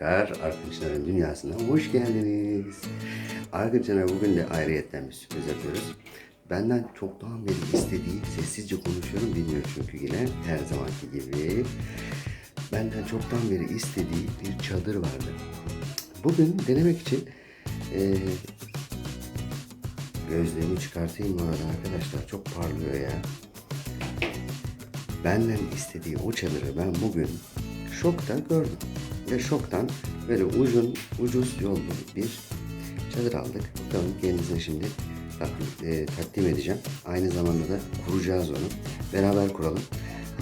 tekrar Arkadaşların Dünyası'na hoş geldiniz. Arkadaşlar bugün de ayrıyetten bir sürpriz yapıyoruz. Benden çoktan beri istediği sessizce konuşuyorum bilmiyor çünkü yine her zamanki gibi. Benden çoktan beri istediği bir çadır vardı. Bugün denemek için eee gözlüğümü çıkartayım bu arada arkadaşlar çok parlıyor ya. Benden istediği o çadırı ben bugün şokta gördüm. Ve şoktan böyle uzun, ucuz yollu bir çadır aldık. Bakalım kendisine şimdi e, takdim edeceğim. Aynı zamanda da kuracağız onu. Beraber kuralım.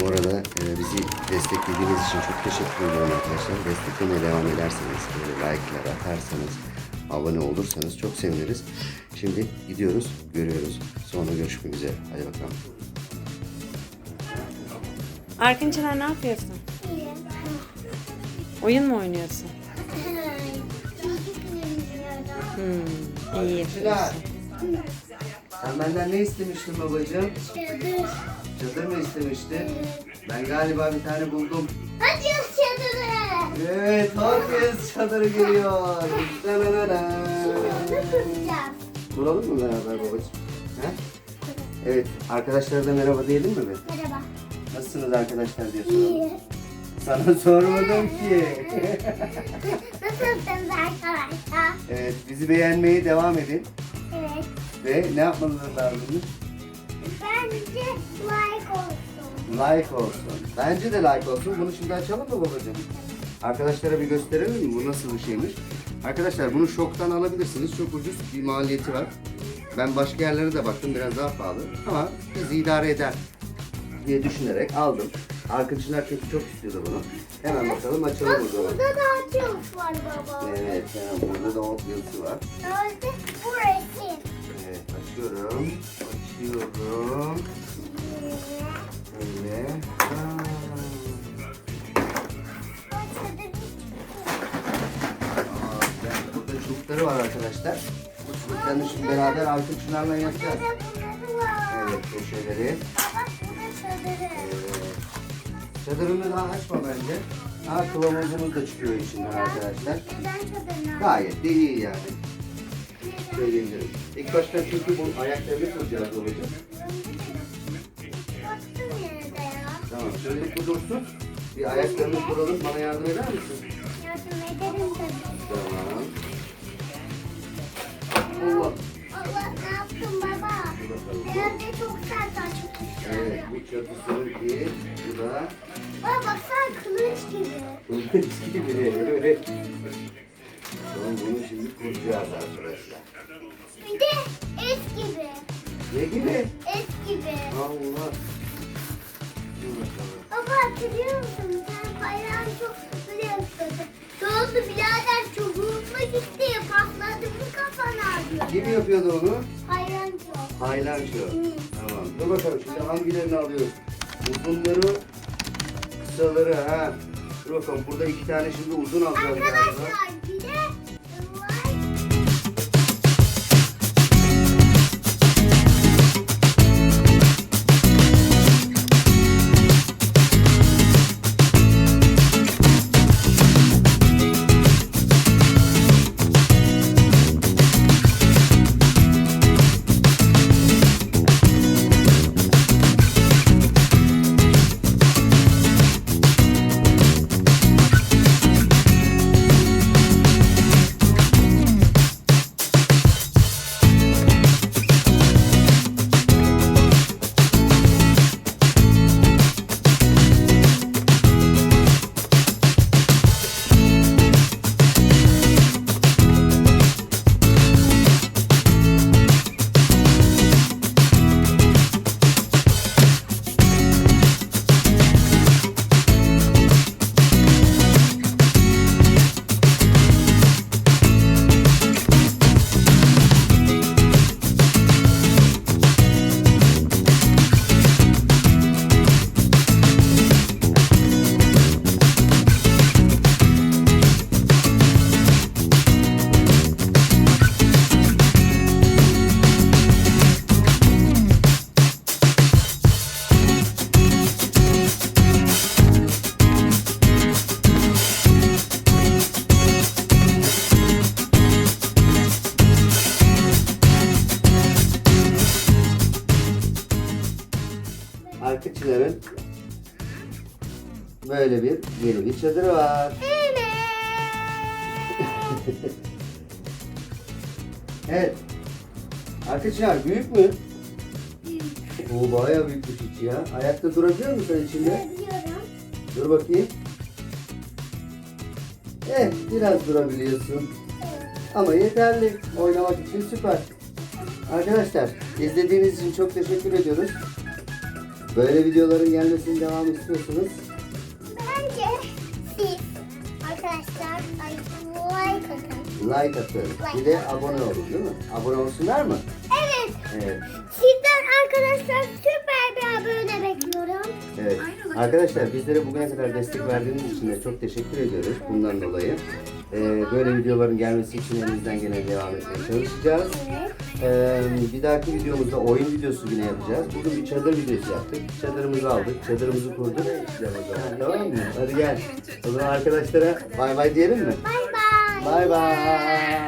Bu arada e, bizi desteklediğiniz için çok teşekkür ediyorum arkadaşlar. Desteklemeye devam ederseniz, böyle like'lar atarsanız, abone olursanız çok seviniriz. Şimdi gidiyoruz, görüyoruz. Sonra görüşmek üzere. Hadi bakalım. Arkın Çınar ne yapıyorsun? Oyun mu oynuyorsun? Hmm, iyi yapıyorsun. Sen benden ne istemiştin babacığım? Çadır mı istemiştin? Ben galiba bir tane buldum. Evet, herkes çadırı geliyor. Dananana. Kuralım mı beraber babacığım? He? Evet, arkadaşlara da merhaba diyelim mi be? Merhaba. Nasılsınız arkadaşlar diye soralım. Sana sormadım ki. Nasılsınız arkadaşlar? evet, bizi beğenmeye devam edin. Evet. Ve ne yapmanız lazım? Bence like olsun. Like olsun. Bence de like olsun. Bunu şimdi açalım mı babacığım? Arkadaşlara bir gösterelim mi? Bu nasıl bir şeymiş? Arkadaşlar bunu şoktan alabilirsiniz. Çok ucuz bir maliyeti var. Ben başka yerlere de baktım biraz daha pahalı. Ama bizi idare eder diye düşünerek aldım. Arkadaşlar çünkü çok istiyordu bunu. Hemen bakalım açalım Bak o zaman. burada da açıyormuş var baba. Evet, hemen burada da ot yazısı var. Nerede? Bu resim. Evet, açıyorum. Açıyorum. Böyle. Aa. Ben- Burada çubukları var arkadaşlar. Bu çubukların şimdi beraber Altın Çınar'la yapacağız. Burada. Evet köşeleri. Bak burada çadırı. Evet. Çadırını daha açma bence. Ha kılavuzumuz da çıkıyor içinden arkadaşlar. Neden çadırını Gayet de iyi yani. Söyleyebilirim. İlk başta çünkü bu ayaklarını kuracağız babacığım. Baktım yine de ya. Tamam şöyle bir dursun. Bir ayaklarını kuralım. Bana yardım eder misin? Çatısının bir, bu da Baba baksana kılıç gibi. Kılıç gibi öyle. Tamam bunu şimdi kuracağız arkadaşlar. Bir de es gibi. Ne gibi? Es gibi. Allah. Dur bakalım. Baba hatırlıyor musun? Sen bayrağın çok böyle yapıyordun. Ne oldu birader hızlı gitti. Patladı mı kafana diyor. Kim yapıyordu onu? Hayran Hı. Tamam. Dur bakalım şimdi hangilerini alıyoruz? Uzunları, kısaları ha. Dur bakalım burada iki tane şimdi uzun alacağız galiba. Arkadaşlar Çınar'ın böyle bir yeni bir çadırı var. Evet. Evet. Arka Çınar büyük mü? Oo bayağı büyükmüş içi ya. Ayakta durabiliyor musun sen içinde? Biliyorum. Dur bakayım. Eh biraz durabiliyorsun. Ama yeterli. Oynamak için süper. Arkadaşlar izlediğiniz için çok teşekkür ediyoruz. Böyle videoların gelmesini devam istiyorsunuz. Bence siz arkadaşlar ay, like atın. Like atın. Bir de abone olun değil mi? Abone olsunlar mı? Evet. Evet. Sizden arkadaşlar süper bir abone bekliyorum. Evet. Arkadaşlar bizlere bugüne kadar destek verdiğiniz için de çok teşekkür ediyoruz bundan dolayı. Ee, böyle videoların gelmesi için elimizden gelen devam etmeye çalışacağız. Evet. Ee, bir dahaki videomuzda oyun videosu yine yapacağız. Bugün bir çadır videosu yaptık. Çadırımızı aldık, çadırımızı kurduk. Tamam mı? Hadi gel. O zaman arkadaşlara bay bay diyelim mi? Bay bay. Bay bay.